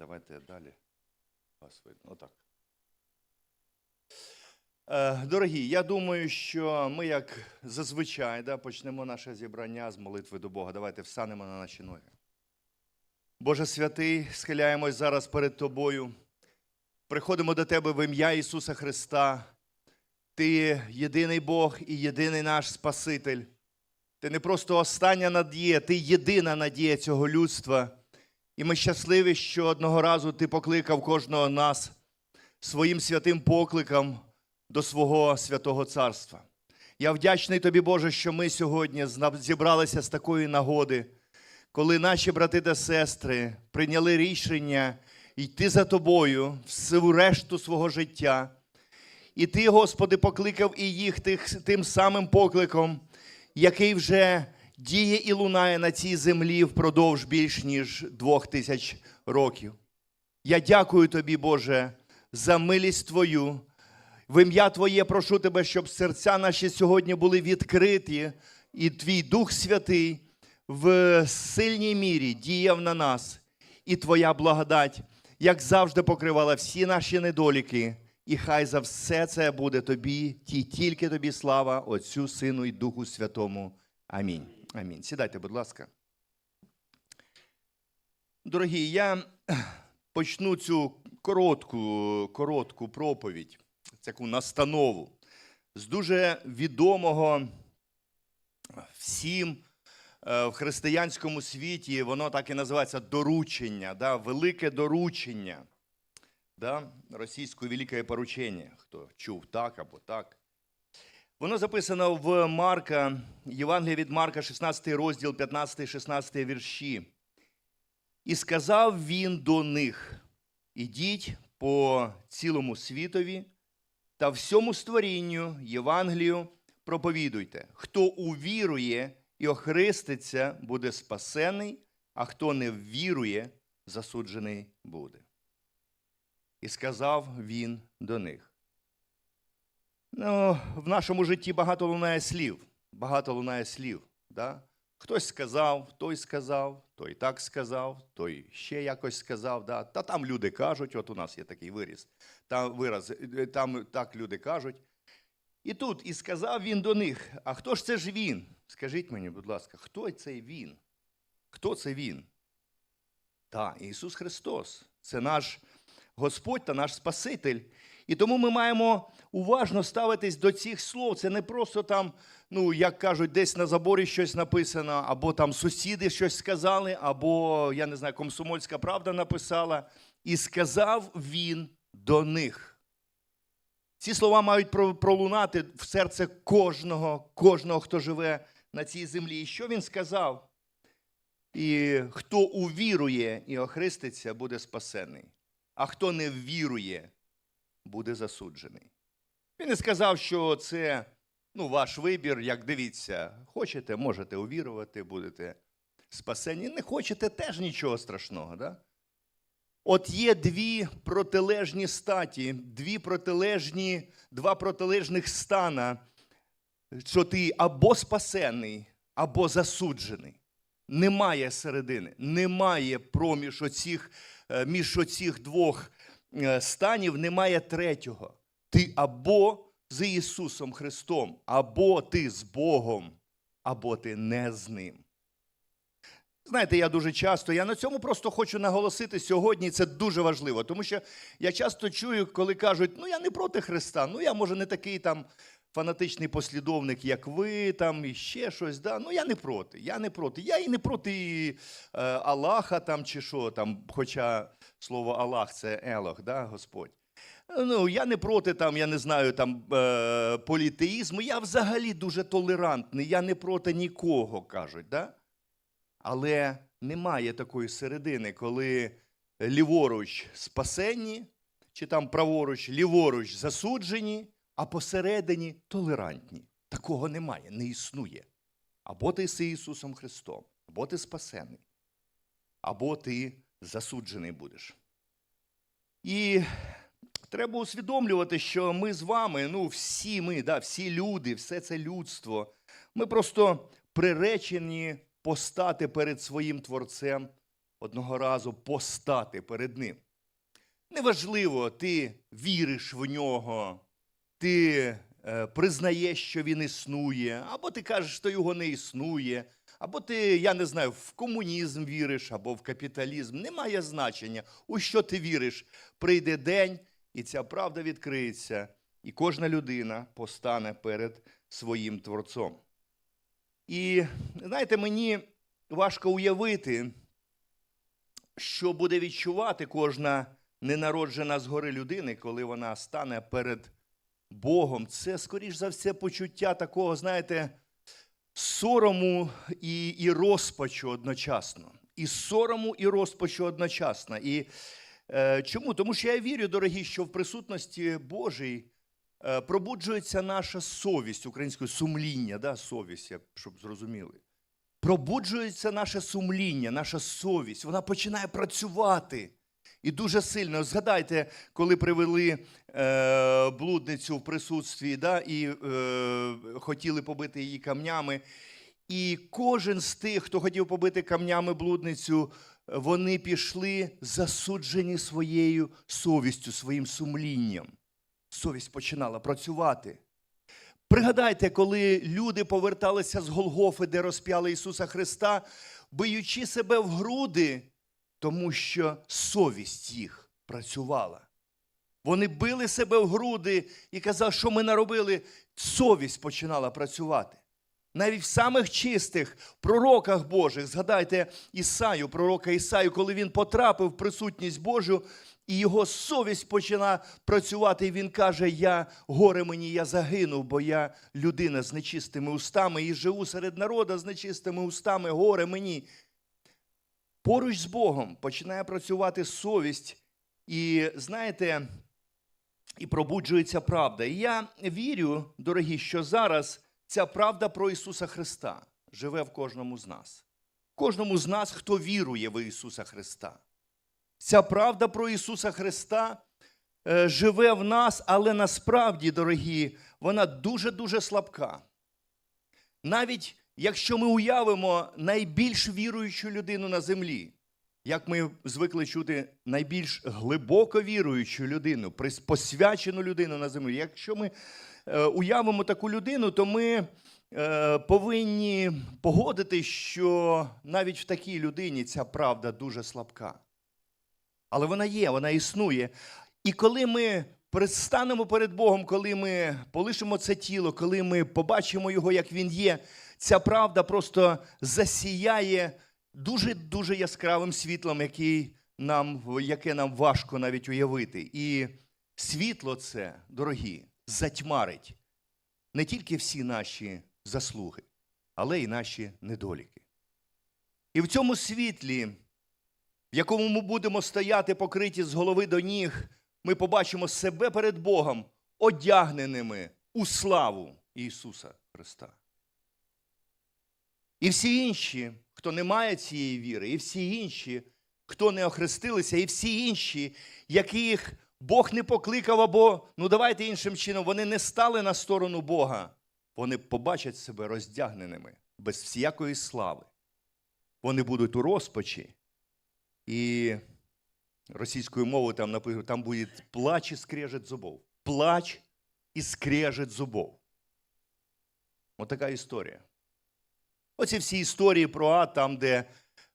Давайте далі. Вас видно. Отак. Е, Дорогі, я думаю, що ми, як зазвичай, да, почнемо наше зібрання з молитви до Бога. Давайте встанемо на наші ноги. Боже святий, схиляємось зараз перед Тобою. Приходимо до Тебе в ім'я Ісуса Христа. Ти єдиний Бог і єдиний наш Спаситель. Ти не просто остання надія, ти єдина надія цього людства. І ми щасливі, що одного разу ти покликав кожного нас своїм святим покликом до свого святого царства. Я вдячний тобі, Боже, що ми сьогодні зібралися з такої нагоди, коли наші брати та сестри прийняли рішення йти за тобою всю решту свого життя. І ти, Господи, покликав і їх тих, тим самим покликом, який вже діє і лунає на цій землі впродовж більш ніж двох тисяч років. Я дякую тобі, Боже, за милість Твою. В ім'я Твоє прошу Тебе, щоб серця наші сьогодні були відкриті, і Твій Дух Святий в сильній мірі діяв на нас, і Твоя благодать, як завжди, покривала всі наші недоліки. І хай за все це буде тобі, ті тільки тобі слава, Отцю, Сину і Духу Святому. Амінь. Амінь. Сідайте, будь ласка. Дорогі, я почну цю коротку, коротку проповідь, таку настанову з дуже відомого всім е, в християнському світі, воно так і називається доручення, да, велике доручення. Да, російською велике поручення, хто чув так або так. Воно записано в Марка, Євангелія від Марка, 16 розділ, 15-16 вірші. І сказав він до них: ідіть по цілому світові та всьому створінню Євангелію проповідуйте. Хто увірує і охриститься, буде спасений, а хто не ввірує, засуджений буде. І сказав він до них. Ну, в нашому житті багато лунає слів. Багато лунає слів. Да? Хтось сказав, той сказав, той так сказав, той ще якось сказав. Да? Та там люди кажуть, от у нас є такий виріз, там вираз, е, там так люди кажуть. І тут, і сказав він до них: а хто ж це ж він? Скажіть мені, будь ласка, хто цей він? Хто це він? Та, Ісус Христос. Це наш Господь та наш Спаситель. І тому ми маємо уважно ставитись до цих слов. Це не просто там, ну, як кажуть, десь на заборі щось написано, або там сусіди щось сказали, або, я не знаю, комсомольська правда написала. І сказав він до них. Ці слова мають пролунати в серце кожного, кожного, хто живе на цій землі. І що він сказав? І хто увірує і охриститься, буде спасений, а хто не ввірує, буде засуджений. Він не сказав, що це ну, ваш вибір, як дивіться, хочете, можете увірувати, будете спасені. Не хочете теж нічого страшного. Да? От є дві протилежні статі, дві протилежні, два протилежних стана, що ти або спасений, або засуджений. Немає середини, немає проміж оцих, е, між оцих двох станів, немає третього. Ти або з Ісусом Христом, або ти з Богом, або ти не з Ним. Знаєте, я дуже часто, я на цьому просто хочу наголосити сьогодні, це дуже важливо, тому що я часто чую, коли кажуть, ну я не проти Христа, ну я може не такий там фанатичний послідовник, як ви, там і ще щось. Да? Ну я не проти. Я не проти. Я і не проти е, Аллаха там чи що там, хоча слово Аллах це Елох, да, Господь. Ну, я не проти там, я не знаю, там е, політеїзму. Я взагалі дуже толерантний, я не проти нікого, кажуть. Да? Але немає такої середини, коли ліворуч спасенні, чи там праворуч, ліворуч засуджені, а посередині толерантні. Такого немає, не існує. Або ти з Ісусом Христом, або ти спасений, або ти засуджений будеш. І треба усвідомлювати, що ми з вами, ну всі ми, да, всі люди, все це людство, ми просто приречені постати перед своїм Творцем одного разу постати перед Ним. Неважливо, ти віриш в нього, ти е, признаєш, що він існує, або ти кажеш, що його не існує, або ти, я не знаю, в комунізм віриш, або в капіталізм. Немає значення, у що ти віриш. Прийде день, і ця правда відкриється, і кожна людина постане перед своїм творцом. І знаєте, мені важко уявити, що буде відчувати кожна ненароджена згори людини, коли вона стане перед Богом. Це, скоріш за все, почуття такого, знаєте, сорому і, і розпачу одночасно. І сорому, і розпачу одночасно. І е, чому? Тому що я вірю, дорогі, що в присутності Божій е, пробуджується наша совість українською сумління, да, совість, щоб зрозуміли. Пробуджується наше сумління, наша совість, вона починає працювати. І дуже сильно. Згадайте, коли привели е, блудницю в присутстві, да, і е, хотіли побити її камнями. І кожен з тих, хто хотів побити камнями блудницю, вони пішли засуджені своєю совістю, своїм сумлінням. Совість починала працювати. Пригадайте, коли люди поверталися з Голгофи, де розп'яли Ісуса Христа, биючи себе в груди, тому що совість їх працювала. Вони били себе в груди і казали, що ми наробили. Совість починала працювати. Навіть в самих чистих пророках Божих, згадайте Ісаю, пророка Ісаю, коли він потрапив в присутність Божу, і його совість починає працювати, і він каже: Я горе мені, я загинув, бо я людина з нечистими устами і живу серед народа з нечистими устами, горе мені. Поруч з Богом починає працювати совість, і знаєте, і пробуджується правда. І я вірю, дорогі, що зараз ця правда про Ісуса Христа живе в кожному з нас. Кожному з нас, хто вірує в Ісуса Христа. Ця правда про Ісуса Христа е, живе в нас, але насправді, дорогі, вона дуже-дуже слабка. Навіть якщо ми уявимо найбільш віруючу людину на землі, як ми звикли чути найбільш глибоко віруючу людину, посвячену людину на землі, якщо ми е, уявимо таку людину, то ми е, повинні погодити, що навіть в такій людині ця правда дуже слабка. Але вона є, вона існує. І коли ми предстанемо перед Богом, коли ми полишимо це тіло, коли ми побачимо його, як він є, ця правда просто засіяє дуже-дуже яскравим світлом, який нам, яке нам важко навіть уявити. І світло це, дорогі, затьмарить не тільки всі наші заслуги, але й наші недоліки. І в цьому світлі в якому ми будемо стояти покриті з голови до ніг, ми побачимо себе перед Богом, одягненими у славу Ісуса Христа. І всі інші, хто не має цієї віри, і всі інші, хто не охрестилися, і всі інші, яких Бог не покликав, або, ну давайте іншим чином, вони не стали на сторону Бога, вони побачать себе роздягненими без всякої слави. Вони будуть у розпачі. І російською мовою там написано, там буде плач і скрежет зубов. Плач і скрежет зубов. Отака історія. Оці всі історії про ад, там, де,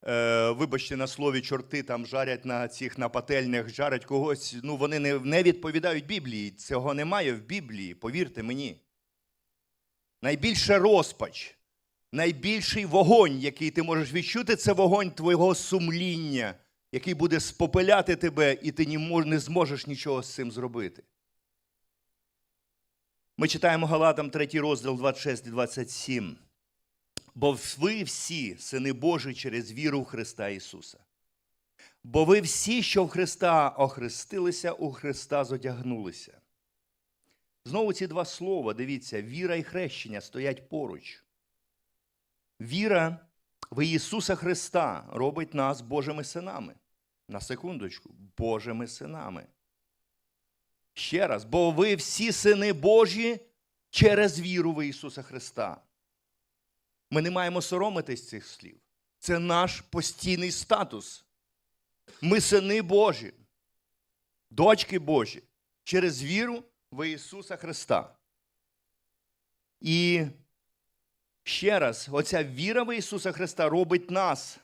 е, вибачте на слові, чорти там жарять на цих на пательнях, жарять когось. Ну, вони не, не відповідають Біблії. Цього немає в Біблії, повірте мені. Найбільша розпач, найбільший вогонь, який ти можеш відчути, це вогонь твого сумління, який буде спопиляти тебе, і ти не мож- не зможеш нічого з цим зробити. Ми читаємо Галатам 3 розділ 26 і 27. Бо ви всі сини Божі через віру в Христа Ісуса. Бо ви всі, що в Христа охрестилися, у Христа зодягнулися. Знову ці два слова, дивіться, віра і хрещення стоять поруч. Віра в Ісуса Христа робить нас Божими синами. На секундочку, Божими синами. Ще раз, бо ви всі сини Божі через віру в Ісуса Христа. Ми не маємо соромитись цих слів. Це наш постійний статус. Ми сини Божі, дочки Божі, через віру в Ісуса Христа. І ще раз, оця віра в Ісуса Христа робить нас,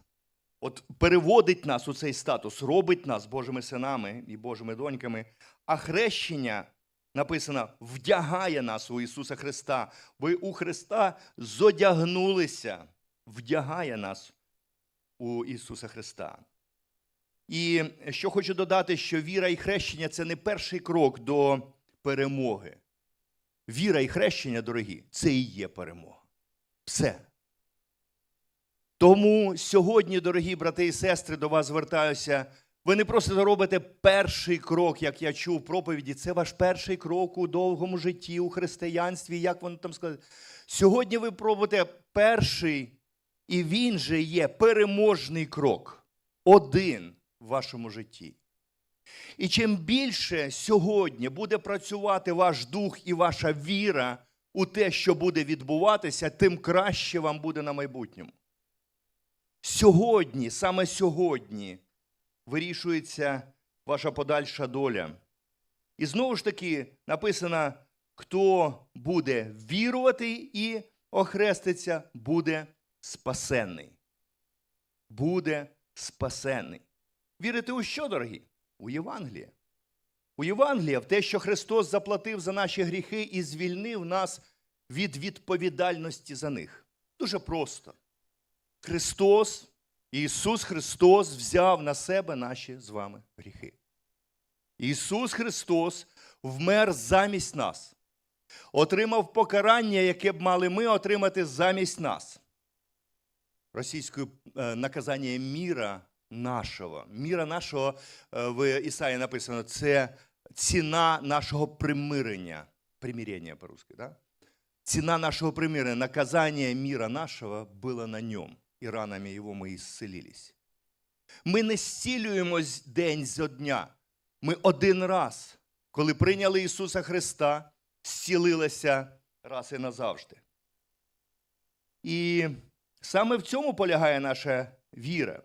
от переводить нас у цей статус, робить нас Божими синами і Божими доньками, а хрещення написано, вдягає нас у Ісуса Христа. Ви у Христа зодягнулися, вдягає нас у Ісуса Христа. І що хочу додати, що віра і хрещення це не перший крок до перемоги. Віра і хрещення, дорогі, це і є перемога. Все. Тому сьогодні, дорогі брати і сестри, до вас звертаюся. Ви не просто робите перший крок, як я чув в проповіді. Це ваш перший крок у довгому житті, у християнстві, як воно там сказати. Сьогодні ви пробуєте перший, і він же є переможний крок. Один в вашому житті. І чим більше сьогодні буде працювати ваш дух і ваша віра у те, що буде відбуватися, тим краще вам буде на майбутньому. Сьогодні, саме сьогодні, вирішується ваша подальша доля. І знову ж таки написано, хто буде вірувати і охреститься, буде спасенний. Буде спасенний. Вірите у що, дорогі? У Євангеліє. У Євангелія в те, що Христос заплатив за наші гріхи і звільнив нас від відповідальності за них. Дуже просто. Христос, Ісус Христос взяв на себе наші з вами гріхи. Ісус Христос вмер замість нас, отримав покарання, яке б мали ми отримати замість нас. Російською е, наказання міра нашого. Міра нашого е, в Ісаї написано, це ціна нашого примирення. Примирення по-русски, да? Ціна нашего примирения, наказание мира нашего было на нем, и ранами его мы исцелились. Ми не зцілюємось день зо дня. Ми один раз, коли прийняли Ісуса Христа, зцілилися раз і назавжди. І саме в цьому полягає наша віра.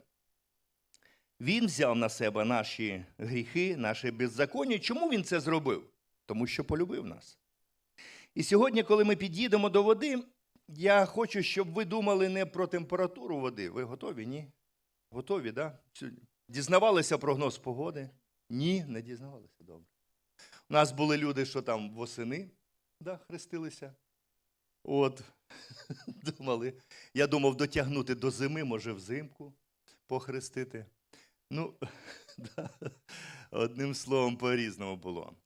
Він взяв на себе наші гріхи, наші беззаконня. Чому він це зробив? Тому що полюбив нас. І сьогодні, коли ми під'їдемо до води, я хочу, щоб ви думали не про температуру води. Ви готові? Ні? Готові? Да? Дізнавалися прогноз погоди? Ні, не дізнавалися. Добре. У нас були люди, що там восени да, хрестилися. От, думали. Я думав дотягнути до зими, може, взимку похрестити. Ну, да, одним словом, по-різному було.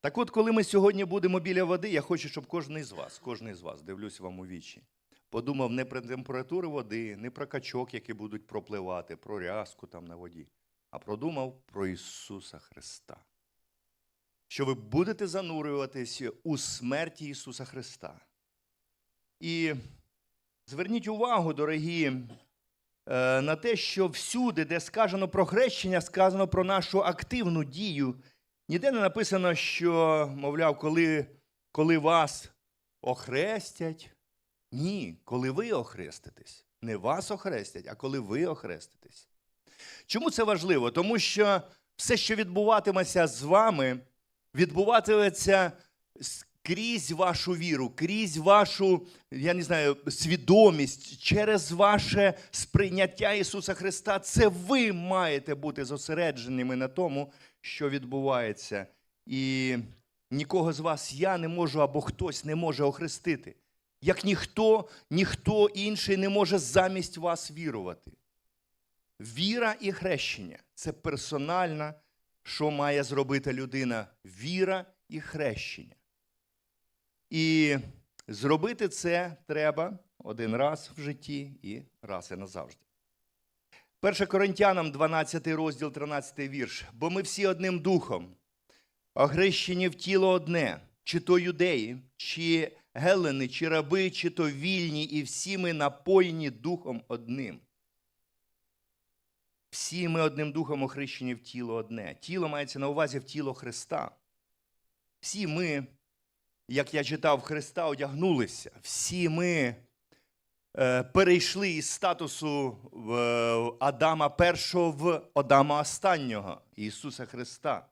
Так от, коли ми сьогодні будемо біля води, я хочу, щоб кожен із вас, кожен із вас, дивлюсь вам у вічі, подумав не про температуру води, не про качок, які будуть пропливати, про рязку там на воді, а продумав про Ісуса Христа. Що ви будете занурюватися у смерті Ісуса Христа. І зверніть увагу, дорогі, е, на те, що всюди, де сказано про хрещення, сказано про нашу активну дію. Ніде не написано, що, мовляв, коли, коли вас охрестять. Ні, коли ви охреститесь. Не вас охрестять, а коли ви охреститесь. Чому це важливо? Тому що все, що відбуватиметься з вами, відбуватиметься крізь вашу віру, крізь вашу, я не знаю, свідомість, через ваше сприйняття Ісуса Христа. Це ви маєте бути зосередженими на тому, що відбувається. І нікого з вас я не можу або хтось не може охрестити. Як ніхто, ніхто інший не може замість вас вірувати. Віра і хрещення це персональна, що має зробити людина. Віра і хрещення. І зробити це треба один раз в житті і раз і назавжди. 1 Коринтянам, 12 розділ, 13 вірш. Бо ми всі одним духом, огрещені в тіло одне, чи то юдеї, чи гелени, чи раби, чи то вільні, і всі ми напоєні духом одним. Всі ми одним духом охрещені в тіло одне. Тіло мається на увазі в тіло Христа. Всі ми, як я читав, Христа одягнулися. Всі ми е, перейшли із статусу Адама першого в Адама останнього Ісуса Христа.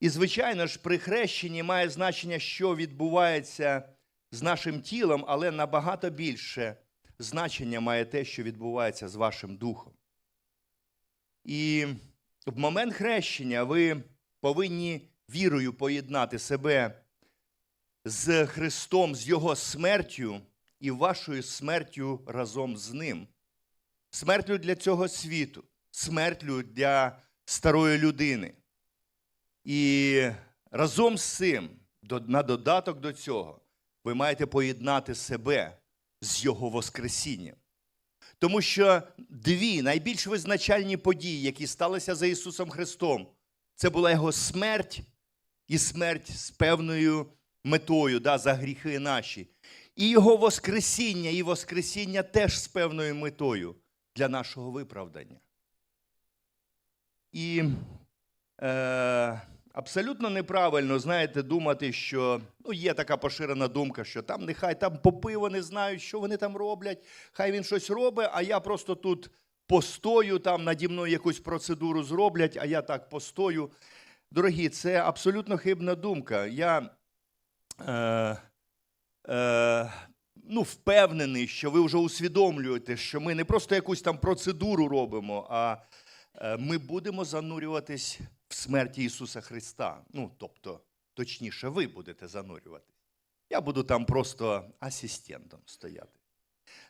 І, звичайно ж, при хрещенні має значення, що відбувається з нашим тілом, але набагато більше значення має те, що відбувається з вашим духом. І в момент хрещення ви повинні вірою поєднати себе з Христом, з Його смертю і вашою смертю разом з Ним. Смертю для цього світу, смертю для старої людини. І разом з цим, на додаток до цього, ви маєте поєднати себе з Його Воскресінням. Тому що дві найбільш визначальні події, які сталися за Ісусом Христом, це була Його смерть і смерть з певною метою да, за гріхи наші. І Його Воскресіння, і Воскресіння теж з певною метою для нашого виправдання. І е, абсолютно неправильно, знаєте, думати, що ну, є така поширена думка, що там нехай там попи вони знають, що вони там роблять, хай він щось робить, а я просто тут постою, там наді мною якусь процедуру зроблять, а я так постою. Дорогі, це абсолютно хибна думка. Я е, е, ну, впевнений, що ви вже усвідомлюєте, що ми не просто якусь там процедуру робимо, а е, ми будемо занурюватись в смерті Ісуса Христа. Ну, тобто, точніше, ви будете занурюватись. Я буду там просто асистентом стояти.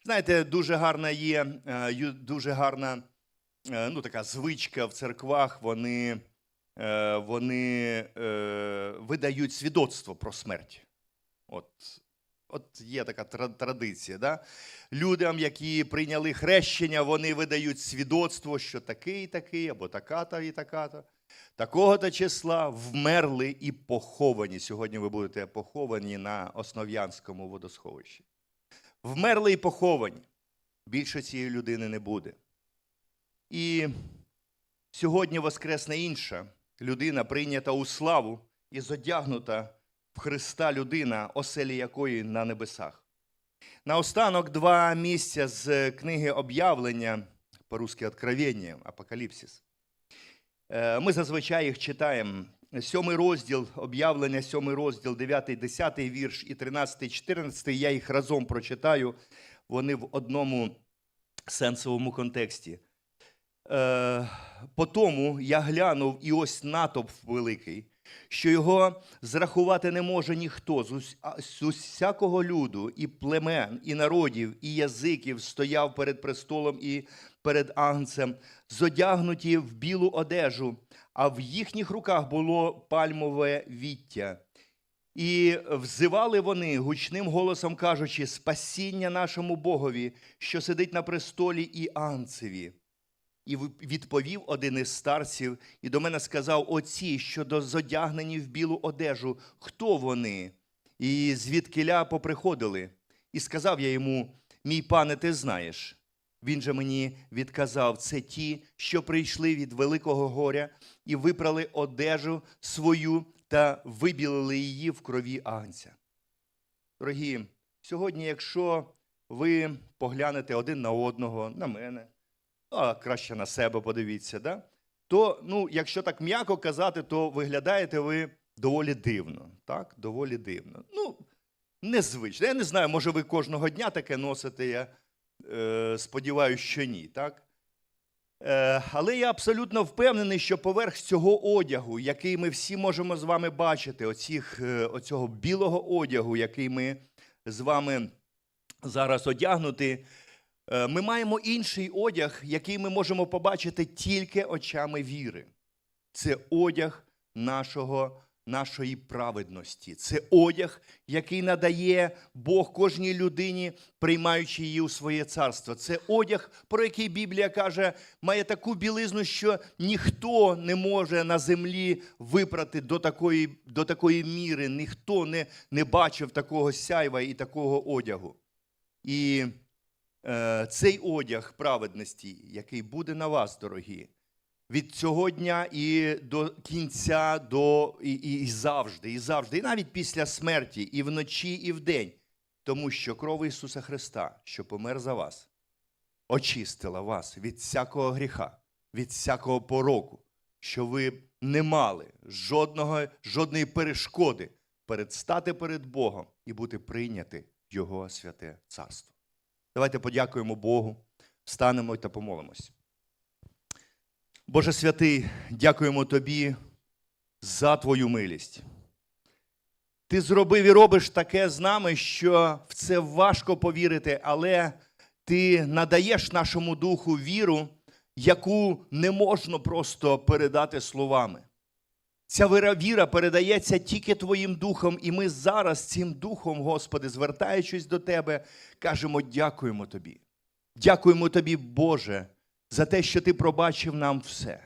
Знаєте, дуже гарна є, е, дуже гарна е, ну, така звичка в церквах, вони, е, вони видають свідоцтво про смерть. От, от є така традиція. Да? Людям, які прийняли хрещення, вони видають свідоцтво, що такий, і такий, або така-то і така-то. Такого-то числа вмерли і поховані. Сьогодні ви будете поховані на Основ'янському водосховищі. Вмерли і поховані. Більше цієї людини не буде. І сьогодні воскресне інша людина, прийнята у славу і зодягнута в Христа людина, оселі якої на небесах. Наостанок два місця з книги об'явлення, по-русски «Откровення», Апокаліпсис. Е, Ми зазвичай їх читаємо. Сьомий розділ, об'явлення, сьомий розділ, 9, 10 вірш і 13, 14. Я їх разом прочитаю. Вони в одному сенсовому контексті. Е, по тому я глянув, і ось натовп великий, що його зрахувати не може ніхто з, ус- з усякого люду, і племен, і народів, і язиків стояв перед престолом і перед агнцем, зодягнуті в білу одежу, а в їхніх руках було пальмове віття. І взивали вони гучним голосом, кажучи: Спасіння нашому Богові, що сидить на престолі і анцеві. І відповів один із старців, і до мене сказав: Оці, що зодягнені в білу одежу, хто вони? І звідкиля поприходили. І сказав я йому: Мій пане, ти знаєш. Він же мені відказав: це ті, що прийшли від великого горя і випрали одежу свою та вибілили її в крові агнця. Дорогі, сьогодні, якщо ви поглянете один на одного, на мене, а краще на себе подивіться, да? то, ну, якщо так м'яко казати, то виглядаєте ви доволі дивно. Так? Доволі дивно. Ну, незвично. Я не знаю, може, ви кожного дня таке носите, я е, сподіваюся, що ні. Так? Е, але я абсолютно впевнений, що поверх цього одягу, який ми всі можемо з вами бачити, оціх, е, оцього білого одягу, який ми з вами зараз одягнути, ми маємо інший одяг, який ми можемо побачити тільки очами віри. Це одяг нашого, нашої праведності. Це одяг, який надає Бог кожній людині, приймаючи її у своє царство. Це одяг, про який Біблія каже, має таку білизну, що ніхто не може на землі випрати до такої, до такої міри, ніхто не, не бачив такого сяйва і такого одягу. І е, цей одяг праведності, який буде на вас, дорогі, від цього дня і до кінця, до, і, і, і завжди, і завжди, і навіть після смерті, і вночі, і вдень, Тому що кров Ісуса Христа, що помер за вас, очистила вас від всякого гріха, від всякого пороку, що ви не мали жодного, жодної перешкоди передстати перед Богом і бути прийняти Його святе царство. Давайте подякуємо Богу, встанемо та помолимось. Боже святий, дякуємо Тобі за Твою милість. Ти зробив і робиш таке з нами, що в це важко повірити, але ти надаєш нашому духу віру, яку не можна просто передати словами. Ця віра- передається тільки Твоїм духом, і ми зараз цим духом, Господи, звертаючись до Тебе, кажемо дякуємо Тобі. Дякуємо Тобі, Боже, за те, що Ти пробачив нам все,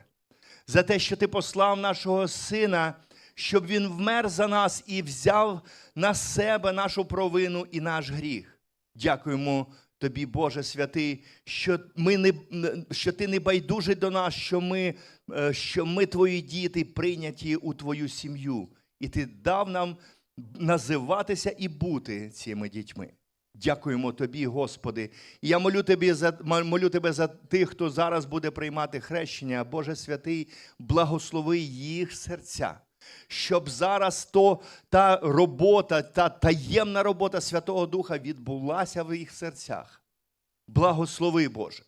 за те, що Ти послав нашого Сина, щоб Він вмер за нас і взяв на себе нашу провину і наш гріх. Дякуємо Тобі, Боже святий, що, ми не, що Ти не байдужий до нас, що ми, що ми Твої діти прийняті у Твою сім'ю, і Ти дав нам називатися і бути цими дітьми. Дякуємо Тобі, Господи. І я молю Тебе за, молю Тебе за тих, хто зараз буде приймати хрещення. Боже святий, благослови їх серця. Щоб зараз то, та робота, та таємна робота Святого Духа відбулася в їх серцях. Благослови, Боже.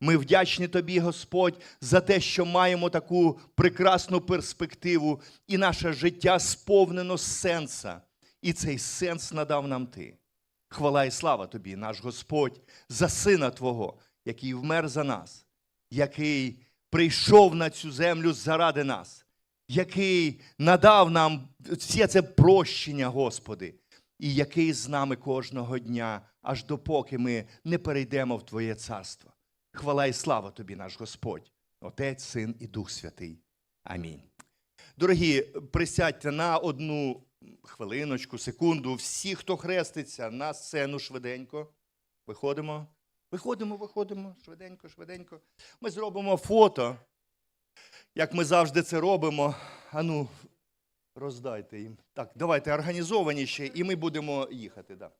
Ми вдячні Тобі, Господь, за те, що маємо таку прекрасну перспективу, і наше життя сповнено сенса. І цей сенс надав нам Ти. Хвала і слава Тобі, наш Господь, за Сина Твого, який вмер за нас, який прийшов на цю землю заради нас, який надав нам все це прощення, Господи, і який з нами кожного дня, аж допоки ми не перейдемо в Твоє царство. Хвала і слава Тобі, наш Господь, Отець, Син і Дух Святий. Амінь. Дорогі, присядьте на одну хвилиночку, секунду. Всі, хто хреститься, на сцену швиденько. Виходимо. Виходимо, виходимо, швиденько, швиденько. Ми зробимо фото, як ми завжди це робимо. Ану, роздайте їм. Так, давайте організовані ще, і ми будемо їхати. Да.